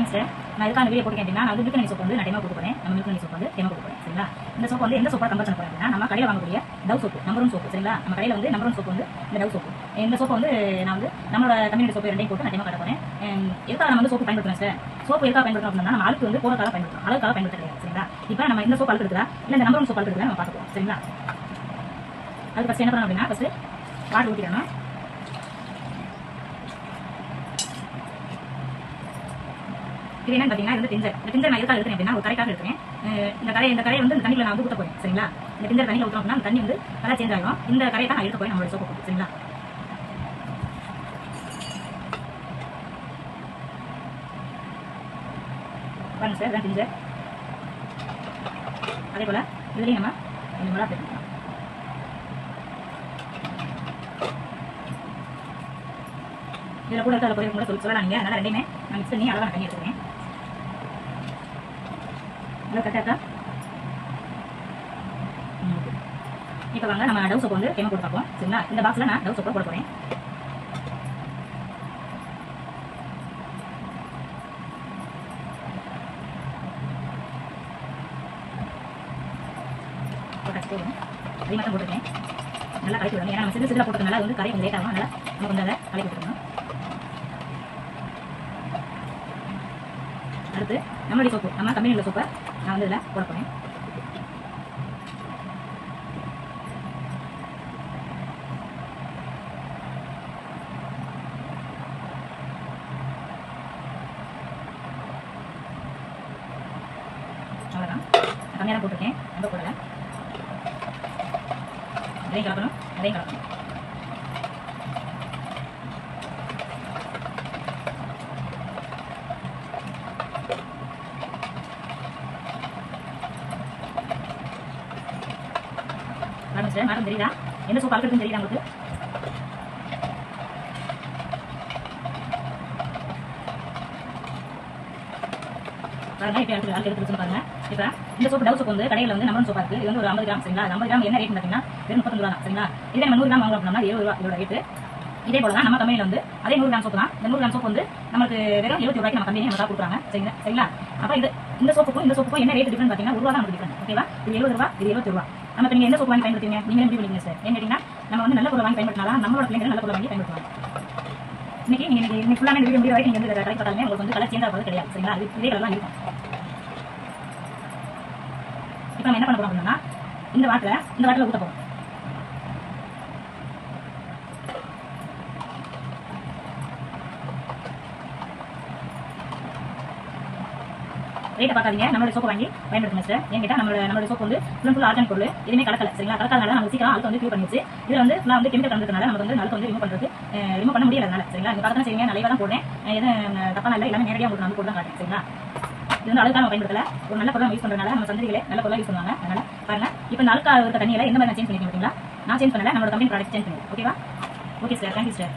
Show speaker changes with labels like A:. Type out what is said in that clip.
A: Morning sir நான் இதுக்கான video போட்டுக்கேன் அப்படின்னா நான் வந்து மில்க் சோப் வந்து நான் டெமோ கொடுக்க போறேன். நம்ம மில்க் சோப் வந்து டெமோ கொடுக்க போறேன். சரிங்களா? இந்த சோப் வந்து எந்த சோப்பா கம்பேர் பண்ண போறேன் அப்படின்னா நம்ம கடையில் வாங்கக்கூடிய Dove soap number one soap சரிங்களா? நம்ம கடையில் வந்து நம்பர் ஒன் சோப்பு வந்து இந்த டவ் சோப்பு இந்த சோப்பு வந்து நான் வந்து நம்மளோட கம்யூனிட்டி சோப்பு ரெண்டையும் போட்டு நான் டெமோ காட்ட போறேன். எதுக்காக நம்ம வந்து சோப்பு பயன்படுத்துறோம் சார் சோப்பு எதுக்காக பயன்படுத்துறோம் அப்படின்னா நம்ம அழுக்கு வந்து போறதுக்காக பயன்படுத்துறோம். அழுக்காக பயன்படுத்துறேன் சரிங்களா? இப்போ நம்ம இந்த சோப்பு அழுக்கு இருக்கா இல்லை இந்த நம்பர் ஒன் சோப்பு அழுக்கு இருக்கா நம்ம பார்க்க சரிங்களா? அதுக்கு ஃபஸ்ட் என்ன பண்ணணும் அப்படின்னா ஃபஸ்ட்டு வாட்டர் ஊற்றிடணும் இது என்னன்னு பார்த்தீங்கன்னா இது வந்து டிஞ்சர் இந்த டிஞ்சர் நான் எதுக்காக எடுக்கிறேன் அப்படின்னா ஒரு கரைக்காக எடுக்கிறேன் இந்த கரை இந்த கரையை வந்து இந்த தண்ணியில் நான் வந்து ஊற்ற போறேன் சரிங்களா? இந்த டிஞ்சர் தண்ணியில் ஊற்றோம் அப்படின்னா தண்ணி வந்து கலர் சேஞ்ச் ஆகும் இந்த கரையை தான் நான் எடுக்க போறேன் நம்மளோட சோப்பு சரிங்களா? பாருங்க சார் இதான் டிஞ்சர் அதே போல இதுலேயும் நம்ம கொஞ்சம் மிளகா சேர்த்துக்கலாம் இதில் கூட இருக்க அதில் கூட சொல்லலாம் நீங்கள் அதனால் ரெண்டுமே நான் மிக்ஸ் பண்ணி அளவாக தண்ணி எடுத்துக்கிறேன். நல்லா கரெக்டாக இப்போ வாங்க நம்ம டவ் சோப்பு வந்து கெம போட்டு பார்ப்போம் சரிங்களா? இந்த பாக்ஸில் நான் டவ் சோப்பை போட போகிறேன் போட்டாச்சு மட்டும் போட்டுருக்கேன். நல்லா கலக்கி விடணும். ஏன்னா நம்ம சிறு சிறுல போட்டுருக்கனால அது வந்து கரையை கொஞ்சம் லேட் ஆகும். அதனால் நம்ம கொஞ்சம் அதை கலக்கி விட்டுருக்கணும் அடுத்து நம்மளுடைய சோப்பு நம்ம கம்பெனியில் சோப்பை நான் வந்து இதில் போட போகிறேன் அவ்வளோதான் கம்மியாக தான் போட்டிருக்கேன். ரொம்ப போடலை. அதையும் கலக்கணும். அதையும் கலக்கணும். பாருங்க மேடம் தெரியுதா எந்த சோப்பு அழுக்கிறதுன்னு தெரியுதா உங்களுக்கு பாருங்க இப்போ அடுத்து அடுத்து எடுத்து பாருங்க இப்போ இந்த சோப்பு டவ் சோப்பு வந்து கடையில் வந்து நம்ம சோப்பா இருக்கு இது வந்து ஒரு ஐம்பது கிராம் சரிங்களா ஐம்பது கிராம் என்ன ரேட் பார்த்தீங்கன்னா வெறும் முப்பத்தஞ்சு ரூபா தான் சரிங்களா இதே நம்ம நூறு கிராம் வாங்கலாம் அப்படின்னா இருபது ரூபா இதோட ரேட்டு இதே போல தான் நம்ம கம்பெனியில் வந்து அதே நூறு கிராம் சோப்பு தான் இந்த நூறு கிராம் சோப்பு வந்து நமக்கு வெறும் எழுபத்தி ரூபாய்க்கு நம்ம கம்பெனி நம்ம கொடுக்குறாங்க சரிங்களா சரிங்களா அப்போ இது இந்த சோப்புக்கும் இந்த சோப்புக்கும் என்ன ரேட் டிஃபரன் பார்த்தீங்கன்னா ஒரு ரூபா தான் நமக்கு டிஃபரன் ஓகேவா இது எழுபது ரூபா இது எழுபத்தி ரூபா நம்ம இப்போ நீங்கள் எந்த சோப்பு வாங்கி பயன்படுத்துவீங்க? நீங்களே முடிவு பண்ணிக்கங்க சார் ஏன்னு கேட்டிங்கன்னா நம்ம வந்து நல்ல பொருள் வாங்கி பயன்படுத்தினா நம்மளோட பிள்ளைங்க நல்ல பொருள் வாங்கி பயன்படுத்துவாங்க. இன்னைக்கு நீங்க இன்னைக்கு இன்னைக்கு வீடியோ முடிவு வரைக்கும் நீங்க வந்து கடைக்கு பார்த்தாலுமே உங்களுக்கு வந்து கலர் சேஞ்ச் ஆகிறது கிடையாது சரிங்களா? அது இதே கலர்லாம் இருக்கும். இப்போ நம்ம என்ன பண்ண போறோம் அப்படின்னா இந்த வாட்டில் இந்த வாட்டில் ஊற்ற போகிறோம் ரேட்டை பார்க்காதீங்க. நம்மளோட சோப்பு வாங்கி பயன்படுத்துங்க சார் ஏன் கேட்டால் நம்மளோட நம்மளோட சோப்பு வந்து ஃபுல் ஃபுல் ஆர்கானிக் பொருள். எதுவுமே கலக்கல சரிங்களா? கலக்காதனால நம்ம சீக்கிரம் அழுத்த வந்து க்யூ பண்ணிச்சு இதில் வந்து ஃபுல்லாக வந்து கெமிக்கல் கலந்துறதுனால நமக்கு வந்து நலுக்கு வந்து ரிமூவ் பண்ணுறது ரிமூவ் பண்ண முடியாதனால சரிங்களா? இந்த பார்த்து செய்வீங்க நிறைய தான் போடுறேன். எதுவும் தப்பான இல்லை எல்லாமே நேரடியாக உங்களுக்கு நான் போட்டு தான் காட்டுறேன் சரிங்களா? இது வந்து அழுக்காக பயன்படுத்தல. ஒரு நல்ல பொருளாக யூஸ் பண்ணுறதுனால நம்ம சந்ததிகளே நல்ல பொருளாக யூஸ் பண்ணுவாங்க. அதனால பாருங்க. இப்போ இந்த அழுக்கா இருக்க தண்ணியில் எந்த மாதிரி நான் சேஞ்ச் பண்ணிருக்கேன் பார்த்தீங்களா நான் சேஞ்ச் பண்ணல நம்மளோட கம்பெனி ப்ராடக்ட் சேஞ்ச் பண்ணுவேன் ஓகேவா ஓகே சார் தேங்க்யூ சார்